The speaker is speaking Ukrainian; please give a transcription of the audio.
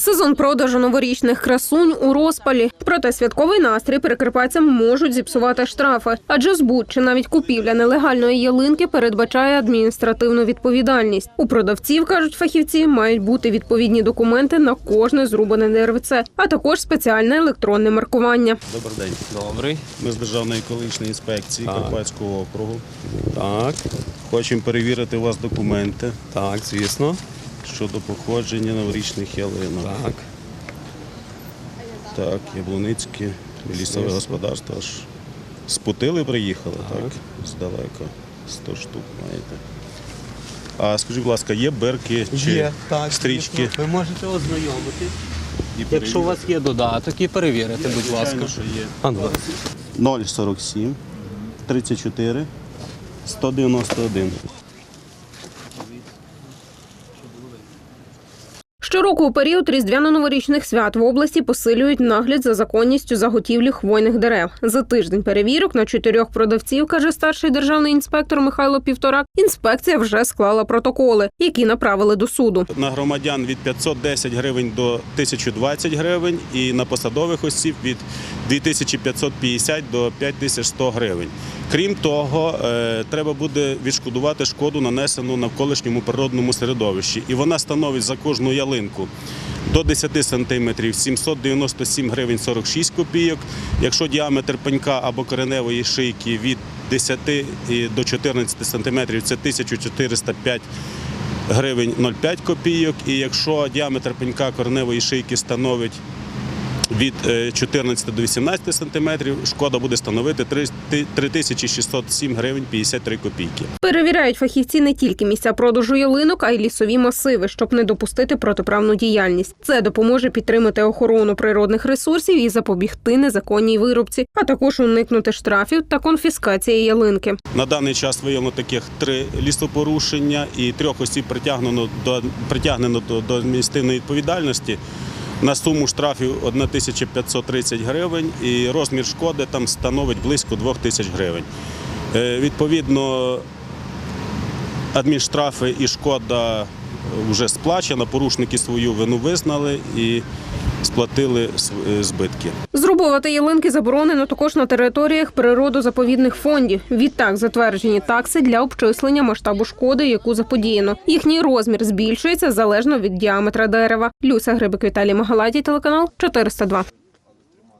Сезон продажу новорічних красунь у розпалі. Проте святковий настрій перекрипадцям можуть зіпсувати штрафи, адже збут чи навіть купівля нелегальної ялинки передбачає адміністративну відповідальність. У продавців кажуть фахівці, мають бути відповідні документи на кожне зрубане деревце, а також спеціальне електронне маркування. Добрий день. Добрий. Ми з Державної екологічної інспекції Так. Карпатського округу. Так, Хочемо перевірити у вас документи так, звісно. Щодо походження новорічних ялинок. Так. Так, Яблуницьке лісове господарство аж з Путили приїхали, так? Здалека. 100 штук маєте. А скажіть, будь ласка, є берки чи стрічки? звісно. Ви можете ознайомитись. Якщо у вас є додаток, і перевірити, будь ласка. Що є. А, ну, 047 34 191. Щороку у період різдвяно-новорічних свят в області посилюють нагляд за законністю заготівлі хвойних дерев. За тиждень перевірок на чотирьох продавців, каже старший державний інспектор Михайло Півторак. Інспекція вже склала протоколи, які направили до суду. На громадян від 510 гривень до 1020 гривень і на посадових осіб від 2550 до 5100 гривень. Крім того, е, треба буде відшкодувати шкоду, нанесену навколишньому природному середовищі. І вона становить за кожну ялинку до 10 сантиметрів 797 гривень 46 копійок. Якщо діаметр пенька або кореневої шийки від 10 до 14 сантиметрів, це 1405 гривень 0,5 копійок. І якщо діаметр пенька кореневої шийки становить від е, 14 до 18 сантиметрів, шкода буде становити 3607 гривень 53 копійки. Перевіряють фахівці не тільки місця продажу ялинок, а й лісові масиви, щоб не допустити протиправну діяльність. Це допоможе підтримати охорону природних ресурсів і запобігти незаконній вирубці, а також уникнути штрафів та конфіскації ялинки. На даний час виявлено таких три лісопорушення і трьох осіб притягнено до притягнено до, до адміністративної відповідальності. На суму штрафів 1530 гривень і розмір шкоди там становить близько 2000 гривень. Е, Відповідно, адмінштрафи і шкода вже сплачена, порушники свою вину визнали і сплатили е, збитки. Зрубувати ялинки заборонено також на територіях природозаповідних фондів. Відтак затверджені такси для обчислення масштабу шкоди, яку заподіяно. Їхній розмір збільшується залежно від діаметра дерева. Люся Грибик Віталій Магалаті, телеканал 402.